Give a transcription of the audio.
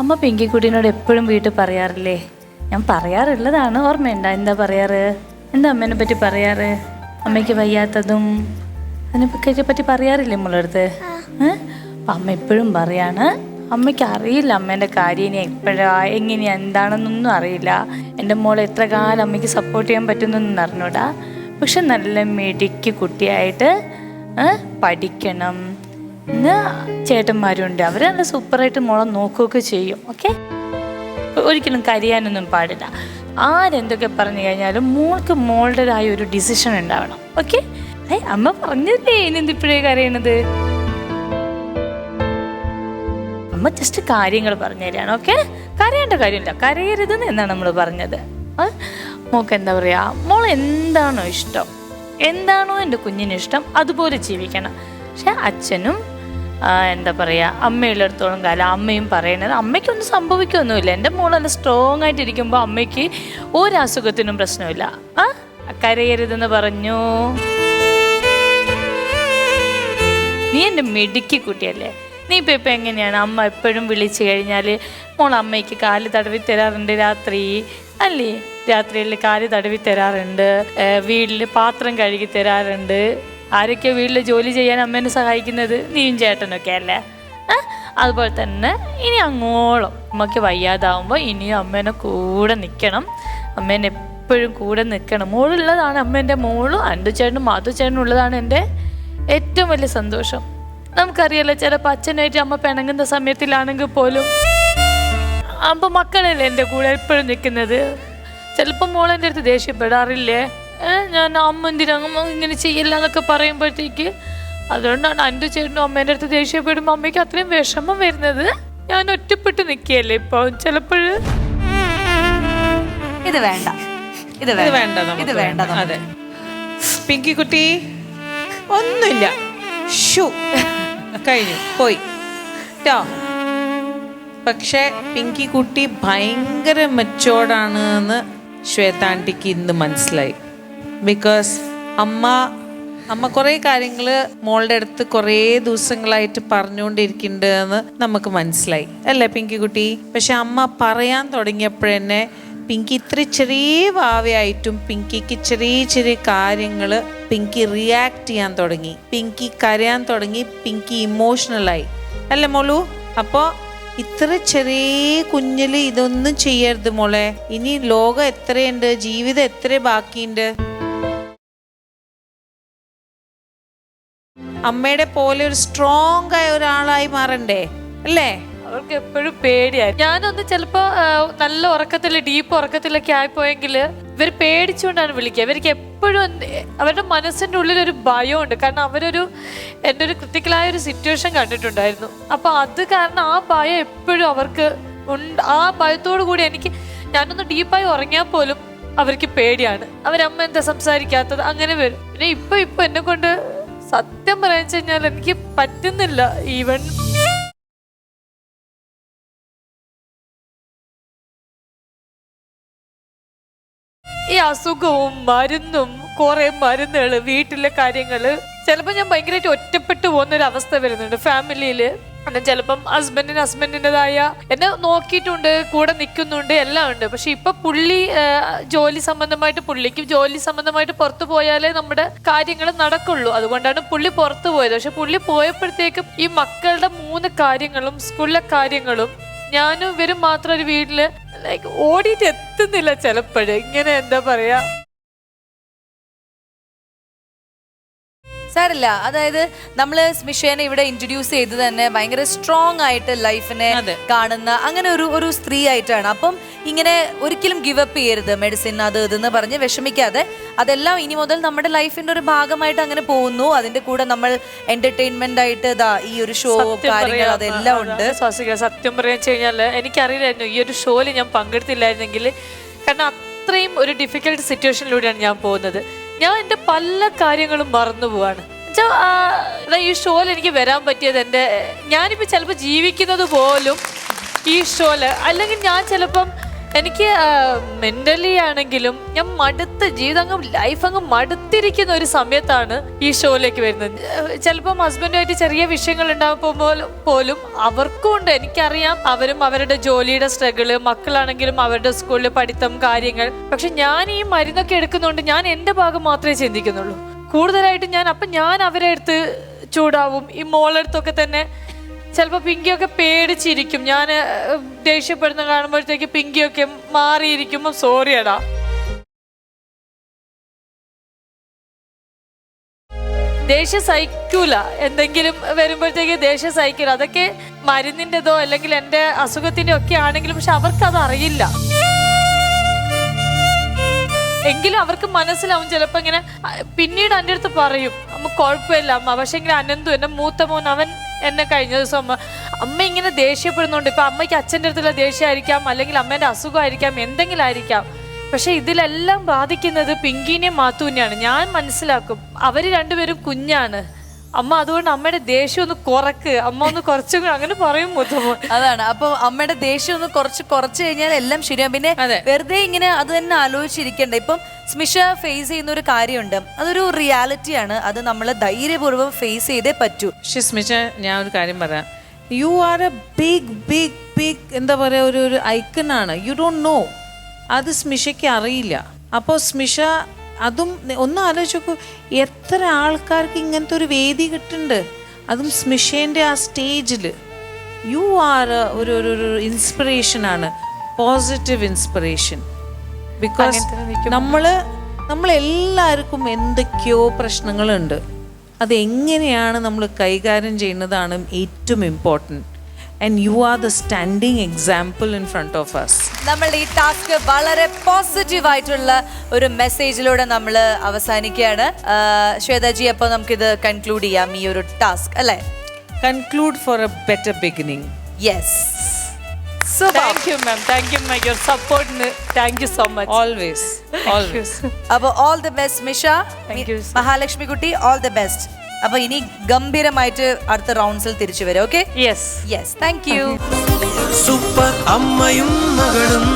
അമ്മ പിങ്കിക്കുട്ടീനോട് എപ്പോഴും വീട്ടിൽ പറയാറില്ലേ? ഞാൻ പറയാറുള്ളതാണ് ഓർമ്മയുണ്ട? എന്താ പറയാറ്? എന്താ അമ്മേനെ പറ്റി പറയാറ്? അമ്മയ്ക്ക് വയ്യാത്തതും അതിനെ പറ്റി പറയാറില്ലേ നമ്മളടുത്ത് അപ്പം അമ്മ എപ്പോഴും പറയാണ് അമ്മയ്ക്ക് അറിയില്ല അമ്മേന്റെ കാര്യം ഇനി എപ്പോഴാ എങ്ങനെയാ എന്താണെന്നൊന്നും അറിയില്ല. എന്റെ മോൾ എത്ര കാലം അമ്മയ്ക്ക് സപ്പോർട്ട് ചെയ്യാൻ പറ്റുന്നൊന്നും അറിഞ്ഞൂടാ. പക്ഷെ നല്ല മിടുക്കി കുട്ടിയായിട്ട് പഠിക്കണം. ഇന്ന് ചേട്ടന്മാരുണ്ട്. അവർ നല്ല സൂപ്പറായിട്ട് മോളെ നോക്കുകയൊക്കെ ചെയ്യും. ഓക്കെ? ഒരിക്കലും കരിയാനൊന്നും പാടില്ല. ആരെന്തൊക്കെ പറഞ്ഞു കഴിഞ്ഞാലും മോൾക്ക് മോളുടേതായ ഒരു ഡിസിഷൻ ഉണ്ടാവണം. ഓക്കെ? ഏ അമ്മ പറഞ്ഞല്ലേ ഇനിന്തിപ്പോഴേ കരയണത്? അമ്മ ജസ്റ്റ് കാര്യങ്ങൾ പറഞ്ഞു തരാണ്. ഓക്കെ? കരയേണ്ട കാര്യമില്ല. കരയരുതെന്ന് എന്നാണ് നമ്മൾ പറഞ്ഞത്. മോക്ക് എന്താ പറയാ മോൾ എന്താണോ ഇഷ്ടം എന്താണോ എന്റെ കുഞ്ഞിന് ഇഷ്ടം അതുപോലെ ജീവിക്കണം. പക്ഷെ അച്ഛനും എന്താ പറയുക അമ്മയുള്ളിടത്തോളം കാലം അമ്മയും പറയണത് അമ്മയ്ക്കൊന്നും സംഭവിക്കൊന്നുമില്ല. എന്റെ മോൾ നല്ല സ്ട്രോങ് ആയിട്ടിരിക്കുമ്പോൾ അമ്മയ്ക്ക് ഒരു അസുഖത്തിനും പ്രശ്നമില്ല. ആ കരയരുതെന്ന് പറഞ്ഞു. നീ എന്റെ മിടുക്കി കുട്ടിയല്ലേ. നീ ഇപ്പം ഇപ്പം എങ്ങനെയാണ്? അമ്മ എപ്പോഴും വിളിച്ചു കഴിഞ്ഞാൽ മോൾ അമ്മയ്ക്ക് കാൽ തടവി തരാറുണ്ട് രാത്രി. അല്ലേ? രാത്രിയിൽ കാൽ തടവി തരാറുണ്ട്. വീട്ടിൽ പാത്രം കഴുകി തരാറുണ്ട്. ആരൊക്കെയോ വീട്ടിൽ ജോലി ചെയ്യാൻ അമ്മേനെ സഹായിക്കുന്നത് നീയും ചേട്ടനൊക്കെ അല്ലേ? അതുപോലെ തന്നെ ഇനി അങ്ങോളം അമ്മയ്ക്ക് വയ്യാതാവുമ്പോൾ ഇനിയും അമ്മേനെ കൂടെ നിൽക്കണം അമ്മേനെ എപ്പോഴും കൂടെ നിൽക്കണം മോളുള്ളതാണ് അമ്മേന്റെ മോളും അണ്ടുചേട്ടനും മാധുചേട്ടനും ഉള്ളതാണ് എന്റെ ഏറ്റവും വലിയ സന്തോഷം. നമുക്കറിയാലോ ചിലപ്പോൾ അച്ഛനായിട്ട് അമ്മ പിണങ്ങുന്ന സമയത്തിലാണെങ്കിൽ പോലും അപ്പം മക്കളല്ലേ എന്റെ കൂടെ എപ്പോഴും നിൽക്കുന്നത്? ചിലപ്പോൾ മോളെന്റെ അടുത്ത് ദേഷ്യപ്പെടാറില്ലേ? ഞാൻ അമ്മ എന്തിനാ ഇങ്ങനെ ചെയ്യില്ല എന്നൊക്കെ പറയുമ്പോഴത്തേക്ക് അതുകൊണ്ടാണ് എന്റെ ചേട്ടനും അമ്മേന്റെ അടുത്ത് ദേഷ്യപ്പെടുമ്പോൾ അമ്മയ്ക്ക് അത്രയും വിഷമം വരുന്നത്. ഞാൻ ഒറ്റപ്പെട്ട് നിൽക്കുകയല്ലേ ഇപ്പോൾ ചിലപ്പോൾ ഇത് വേണ്ട. ഇത് വേണ്ട. ഇത് വേണ്ട അതെ. പിങ്കി കുട്ടി ഒന്നുമില്ല. ഷു കഴിഞ്ഞു. പോയി. ട്ടോ. പക്ഷെ പിങ്കി കുട്ടി ഭയങ്കര മെച്ചോർഡാണ് എന്ന് ശ്വേതാണ്ടിക്ക് ഇന്ന് മനസ്സിലായി. ബിക്കോസ് അമ്മ അമ്മ കുറേ കാര്യങ്ങൾ മോളുടെ അടുത്ത് കുറേ ദിവസങ്ങളായിട്ട് പറഞ്ഞുകൊണ്ടിരിക്കുന്നുണ്ട് നമുക്ക് മനസ്സിലായി. അല്ലേ പിങ്കി കുട്ടി? പക്ഷെ അമ്മ പറയാൻ തുടങ്ങിയപ്പോഴെന്നെ പിങ്കി ഇത്ര ചെറിയ ഭാവയായിട്ടും പിങ്കിക്ക് ചെറിയ ചെറിയ കാര്യങ്ങൾ പിങ്കി റിയാക്ട് ചെയ്യാൻ തുടങ്ങി. പിങ്കി കരയാൻ തുടങ്ങി പിങ്കി ഇമോഷണലായി അല്ലേ മോളു? അപ്പോൾ ഇത്ര ചെറിയ കുഞ്ഞിൽ ഇതൊന്നും ചെയ്യരുത് മോളെ. ഇനി ലോകം എത്രയുണ്ട്? ജീവിതം എത്ര ബാക്കിയുണ്ട്? അമ്മയുടെ പോലെ ഒരു സ്ട്രോങ് ആയ ഒരാളായി മാറണ്ടേ? അല്ലേ? അവർക്ക് എപ്പോഴും പേടിയായി ഞാനൊന്ന് ചിലപ്പോ നല്ല ഉറക്കത്തിൽ ഡീപ്പ് ഉറക്കത്തിലൊക്കെ ആയിപ്പോയെങ്കിൽ ഇവർ പേടിച്ചുകൊണ്ടാണ് വിളിക്കുക. ഇവർക്ക് എപ്പോഴും അവരുടെ മനസ്സിന്റെ ഉള്ളിൽ ഒരു ഉണ്ട് കാരണം അവരൊരു എന്റെ ഒരു ക്രിട്ടിക്കലായ ഒരു സിറ്റുവേഷൻ കണ്ടിട്ടുണ്ടായിരുന്നു. അപ്പൊ അത് കാരണം ആ ഭയം എപ്പോഴും അവർക്ക് ഉണ്ട് ആ ഭയത്തോടു കൂടി എനിക്ക് ഞാനൊന്ന് ഡീപ്പായി ഉറങ്ങിയാൽ പോലും അവർക്ക് പേടിയാണ്. അവരമ്മ എന്താ സംസാരിക്കാത്തത്? അങ്ങനെ വരും. പിന്നെ ഇപ്പൊ ഇപ്പൊ എന്നെ കൊണ്ട് സത്യം പറയാന്ന് കഴിഞ്ഞാൽ എനിക്ക് പറ്റുന്നില്ല ഈവൻ ഈ അസുഖവും മരുന്നും കുറെ മരുന്നുകൾ വീട്ടിലെ കാര്യങ്ങൾ ചിലപ്പോൾ ഞാൻ ഭയങ്കരമായിട്ട് ഒറ്റപ്പെട്ടു പോകുന്ന ഒരു അവസ്ഥ വരുന്നുണ്ട്. ഫാമിലിയിൽ അങ്ങനെ ചിലപ്പം ഹസ്ബൻഡിന് ഹസ്ബൻഡിന്റെതായ എന്നെ നോക്കിയിട്ടുണ്ട് കൂടെ നിൽക്കുന്നുണ്ട് എല്ലാം ഉണ്ട്. പക്ഷെ ഇപ്പൊ പുള്ളി ജോലി സംബന്ധമായിട്ട് പുള്ളിക്ക് ജോലി സംബന്ധമായിട്ട് പുറത്തു പോയാലേ നമ്മുടെ കാര്യങ്ങൾ നടക്കുള്ളൂ. അതുകൊണ്ടാണ് പുള്ളി പുറത്തു പോയത്. പക്ഷെ പുള്ളി പോയപ്പോഴത്തേക്കും ഈ മക്കളുടെ മൂന്ന് കാര്യങ്ങളും സ്കൂളിലെ കാര്യങ്ങളും ഞാനും ഇവരും മാത്രം ഒരു വീട്ടിൽ ലൈക്ക് ഓടിയിട്ട് എത്തുന്നില്ല ചിലപ്പോഴേ. ഇങ്ങനെ എന്താ പറയാ? സാരില്ല അതായത് നമ്മൾ സ്മിഷേനെ ഇവിടെ ഇൻട്രൊഡ്യൂസ് ചെയ്ത് തന്നെ ഭയങ്കര സ്ട്രോങ് ആയിട്ട് ലൈഫിനെ കാണുന്ന അങ്ങനെ ഒരു ഒരു സ്ത്രീ ആയിട്ടാണ്. അപ്പം ഇങ്ങനെ ഒരിക്കലും ഗിവ് അപ്പ് ചെയ്യരുത് മെഡിസിൻ അത് ഇതെന്ന് പറഞ്ഞ് വിഷമിക്കാതെ. അതെല്ലാം ഇനി മുതൽ നമ്മുടെ ലൈഫിന്റെ ഒരു ഭാഗമായിട്ട് അങ്ങനെ പോകുന്നു. അതിന്റെ കൂടെ നമ്മൾ എന്റർടൈൻമെന്റ് ആയിട്ട് ഇതാ ഈ ഒരു ഷോ കാര്യങ്ങൾ അതെല്ലാം ഉണ്ട്. സത്യം പറയാൻ കഴിഞ്ഞാൽ എനിക്കറിയില്ലായിരുന്നു ഈ ഒരു ഷോയിൽ ഞാൻ പങ്കെടുത്തില്ലായിരുന്നെങ്കിൽ കാരണം അത്രയും ഒരു ഡിഫിക്കൽട്ട് സിറ്റുവേഷനിലൂടെയാണ് ഞാൻ പോകുന്നത്. ഞാൻ എന്റെ പല കാര്യങ്ങളും മറന്നു പോവാണ്. ഈ ഷോയിൽ എനിക്ക് വരാൻ പറ്റിയത് എന്റെ ഞാനിപ്പോൾ ചിലപ്പോൾ ജീവിക്കുന്നത് പോലും ഈ ഷോയിൽ അല്ലെങ്കിൽ ഞാൻ ചിലപ്പം എനിക്ക് മെന്റലി ആണെങ്കിലും ഞാൻ മടുത്ത് ജീവിതം ലൈഫ് അങ്ങ് മടുത്തിരിക്കുന്ന ഒരു സമയത്താണ് ഈ ഷോയിലേക്ക് വരുന്നത്. ചിലപ്പം ഹസ്ബൻഡുമായിട്ട് ചെറിയ വിഷയങ്ങൾ ഉണ്ടാകുമ്പോൾ പോലും പോലും അവർക്കും ഉണ്ട്. എനിക്കറിയാം അവരും അവരുടെ ജോലിയുടെ സ്ട്രഗിൾ മക്കളാണെങ്കിലും അവരുടെ സ്കൂളിൽ പഠിത്തം കാര്യങ്ങൾ. പക്ഷെ ഞാൻ ഈ മരുന്നൊക്കെ എടുക്കുന്നതുകൊണ്ട് ഞാൻ എന്റെ ഭാഗം മാത്രമേ ചിന്തിക്കുന്നുള്ളൂ. കൂടുതലായിട്ട് ഞാൻ അപ്പം ഞാൻ അവരെ അടുത്ത് ചൂടാവും. ഈ മോളടുത്തൊക്കെ തന്നെ ചിലപ്പോൾ പിങ്കിയൊക്കെ പേടിച്ചിരിക്കും. ഞാൻ ദേഷ്യപ്പെടുന്ന കാണുമ്പോഴത്തേക്ക് പിങ്കിയൊക്കെ മാറിയിരിക്കുമ്പോൾ സോറിയടാ ദേഷ്യം സഹിക്കൂല. എന്തെങ്കിലും വരുമ്പോഴത്തേക്ക് ദേഷ്യം സഹിക്കില്ല. അതൊക്കെ മരുന്നിന്റെതോ അല്ലെങ്കിൽ എന്റെ അസുഖത്തിന്റെ ഒക്കെ ആണെങ്കിലും പക്ഷെ അവർക്കത് അറിയില്ല എങ്കിലും അവർക്ക് മനസ്സിലാവും ചിലപ്പോൾ ഇങ്ങനെ പിന്നീട് എന്റെ അടുത്ത് പറയും. അമ്മ കുഴപ്പമില്ല അമ്മ. പക്ഷെ എങ്കിലും അനന്തു എന്റെ മൂത്ത മോൻ അവൻ എന്നെ കഴിഞ്ഞ ദിവസം അമ്മ ഇങ്ങനെ ദേഷ്യപ്പെടുന്നുണ്ട്. ഇപ്പം അമ്മയ്ക്ക് അച്ഛന്റെ അടുത്തുള്ള ദേഷ്യമായിരിക്കാം അല്ലെങ്കിൽ അമ്മേന്റെ അസുഖമായിരിക്കാം എന്തെങ്കിലും ആയിരിക്കാം പക്ഷേ ഇതിലെല്ലാം ബാധിക്കുന്നത് പിങ്കിനെയും മാത്തൂനെയാണ്. ഞാൻ മനസ്സിലാക്കും അവർ രണ്ടുപേരും കുഞ്ഞാണ്. അമ്മ അതുകൊണ്ട് അമ്മയുടെ ദേഷ്യം ഒന്ന് കുറക്ക്. അമ്മ ഒന്ന് കുറച്ചും അങ്ങനെ പറയും മുത്തമ്മ അതാണ്. അപ്പൊ അമ്മയുടെ ദേഷ്യം ഒന്ന് കുറച്ച് കുറച്ച് കഴിഞ്ഞാൽ എല്ലാം ശരിയാവും. പിന്നെ അതെ. വെറുതെ ഇങ്ങനെ അത് തന്നെ ആലോചിച്ചിരിക്കണ്ട. ഇപ്പം സ്മിഷ ഫേസ് ചെയ്യുന്ന ഒരു കാര്യമുണ്ട്. അതൊരു റിയാലിറ്റിയാണ് അത് നമ്മൾ ധൈര്യപൂർവം ഫേസ് ചെയ്തേ പറ്റൂ. സ്മിഷ ഞാൻ ഒരു കാര്യം പറയാം. You are a big big big എന്താ പറയുക ഒരു ഒരു ഐക്കണാണ് യു ഡോണ്ട് നോ അത് സ്മിഷയ്ക്ക് അറിയില്ല. അപ്പോൾ സ്മിഷ അതും ഒന്ന് ആലോചിച്ച് നോക്കൂ എത്ര ആൾക്കാർക്ക് ഇങ്ങനത്തെ ഒരു വേദി കിട്ടുന്നുണ്ട്? അതും സ്മിഷേന്റെ ആ സ്റ്റേജിൽ യു ആർ ഒരു ഒരു ഒരു ഇൻസ്പിറേഷനാണ് പോസിറ്റീവ് ഇൻസ്പിറേഷൻ ബിക്കോസ് നമ്മൾ നമ്മളെല്ലാവർക്കും എന്തൊക്കെയോ പ്രശ്നങ്ങളുണ്ട്. അതെങ്ങനെയാണ് നമ്മൾ കൈകാര്യം ചെയ്യുന്നതാണ് ഏറ്റവും important and you are the standing example in front of us നമ്മളുടെ ഈ ടാസ്ക് വളരെ പോസിറ്റീവ് ആയിട്ടുള്ള ഒരു മെസ്സേജിലൂടെ നമ്മൾ അവസാനിക്കുകയാണ്. ശ്വേതാജി അപ്പോൾ നമുക്കിത് കൺക്ലൂഡ് ചെയ്യാം ഈ ഒരു ടാസ്ക് അല്ലേ? Conclude for a better beginning yes thank you ma'am thank you my your സപ്പോർട്ടിന് thank you so much always always അപ്പോൾ all the best Misha. Mahalakshmi കുട്ടി ഓൾ ദി ബെസ്റ്റ് അപ്പൊ ഇനി ഗംഭീരമായിട്ട് അടുത്ത റൗണ്ട്സിൽ തിരിച്ചു വരും okay yes yes thank you super அம்மையும் மகளும்.